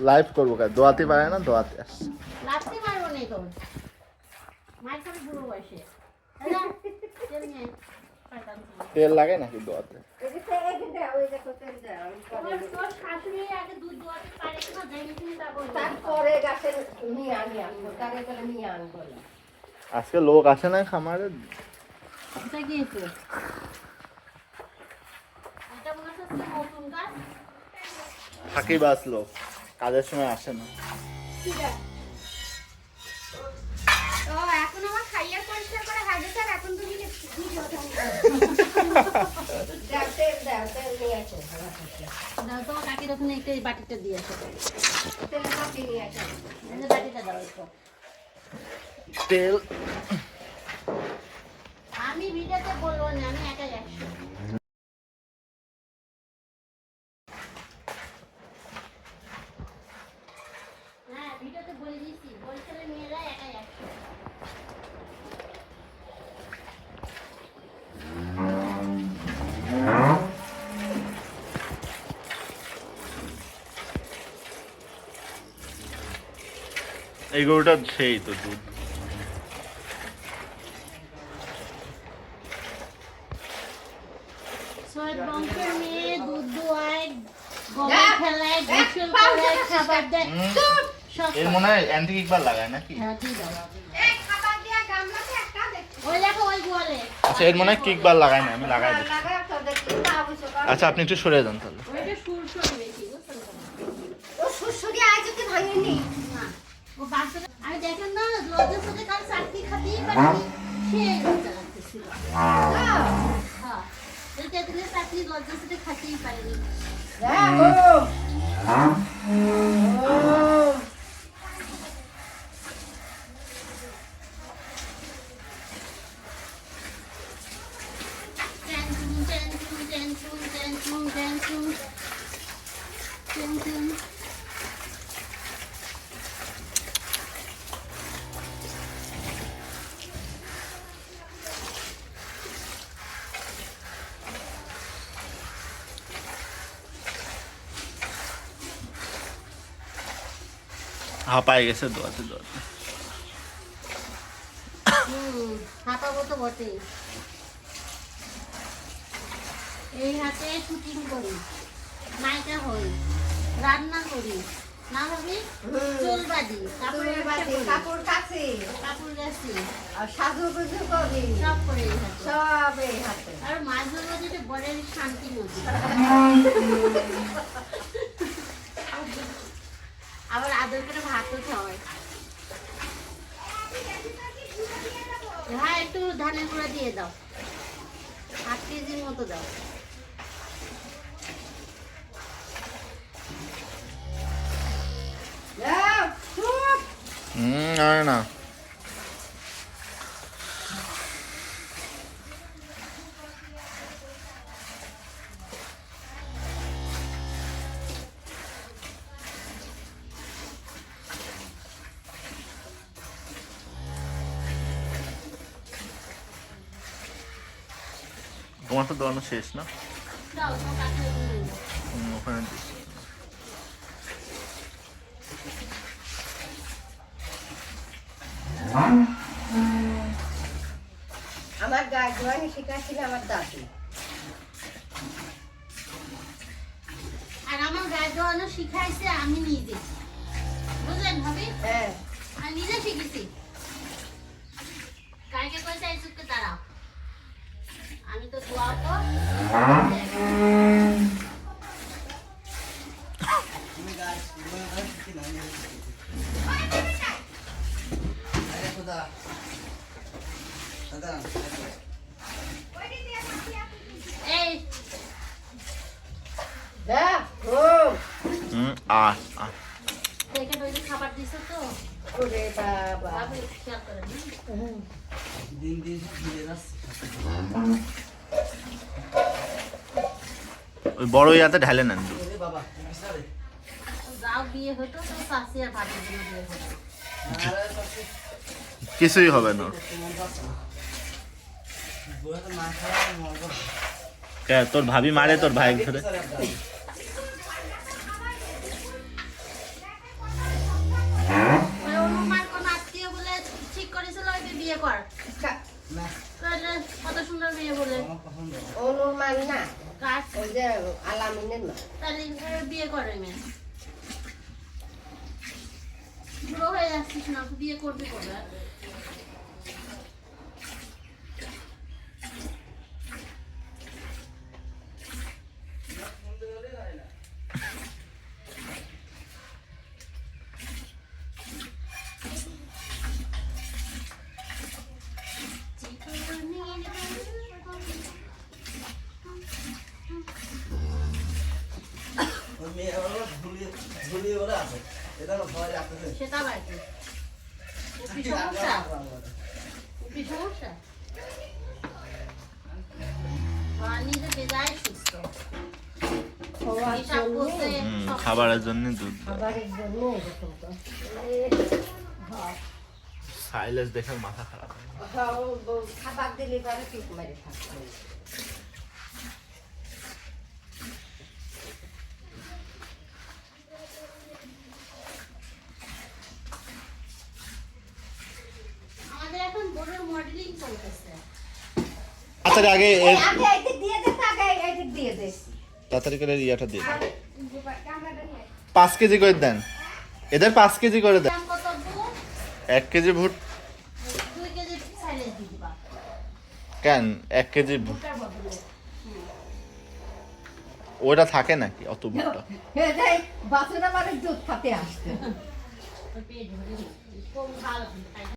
Live করব কাজ দোয়াতে পারে না দোয়াতে আসছে লাগতে পারব না তো মার বুড়ো বয়সে তেল নিয়ে আয়। পাঠান তুমি। তেল লাগে নাকি দোয়াতে তারপরে গাছের নিয়ে আনি আনব তারে নিয়ে আনব আজকে লোক আসে না খামারে? থাকি বাস লোক কাজের সময় আসে না। ও এখন আমার খাইয়া পরিষ্কার করে হাজে এখন তুমি ভিডিও দাও তো কাকির ওখানে একটা এই বাটিটা বাটিটা দাও একটু তেল এই গরুটা সেই তো দুধ। এর মনে হয় অ্যান্টিক ইকবার লাগায় নাকি? হ্যাঁ দিয়ে দাও এই খাবার দিয়া গামলাতে একটা দেখো। ওই দেখো ওই গোয়ালে আচ্ছা এর মনে হয় কিকবার লাগায় না আমি লাগাই দিচ্ছি দেখি আচ্ছা আপনি একটু সরে যান তাহলে। 해주세요. হাঁপায় গেছে দোয়াতে দোয়াতে হুম হাঁপাবো তো বটেই এই হাতে শুটিং করি নায়িকা হই রান্না করি না ভাবি চুল বাঁধি কাপড় কাপড়ের ব্যবসা কাপড় কাছে কাপড় গাছি আর সাজু গুজু করি। সব করে সব এই হাতে। আর মাঝে মাঝে তো বরের শান্তি নদী। আবার আদর করে ভাতও খাওয়ায়। হ্যাঁ একটু ধানের গুঁড়া দিয়ে দাও। আট কেজির মতো দাও। হুম চুপ। হুম না। তোমার তো দোয়ানো শেষ না। ওখানে আমার গায়ে জোয়ানি শিখাচ্ছিল আমার দাদি। আর আমার গায়ে দেওয়ানো শিখাইছে আমি নিজে। বুঝলেন ভাবি? হ্যাঁ। আমি নিজে শিখেছি। কালকে কইছে চুপকে দাঁড়াও। আমি তো দোয়া তো এই দাও, ও, হুম আ আ দেখে ওই যে খাবার দিছো তো ওরে বাবা বাবু একটু খেয়াল করেন হ্যাঁ? দিন দিন ওই বড় ইয়াতে ঢালে নেন। কিছুই হবে না। তোর ভাবি মারে তোর ভাই ধরে? বিয়ে কর। কত সুন্দর বিয়ে বলে। অনুমান না। ওই যে আলামিনের মা। তাহলে বিয়ে করে মেয়ে। বুড়ো হয়ে যাচ্ছিস না বিয়ে করবি কবে? খাবারের জন্য দুধ দেয়। খাবারের জন্য সাইলেন্স দেখে মাথা খারাপ হয়। খাবার দিলে পরে ঠিক মেরে থাকবে তাড়াতাড়ি আগে তাড়াতাড়ি করে ইয়েটা দিয়ে পাঁচ কেজি করে দেন। এদের পাঁচ কেজি করে দেন? এক কেজি ভুট কেন? এক কেজি ওটা থাকে নাকি? অত ভুট্টা। এটাই মানে দুধ খাতে আসতে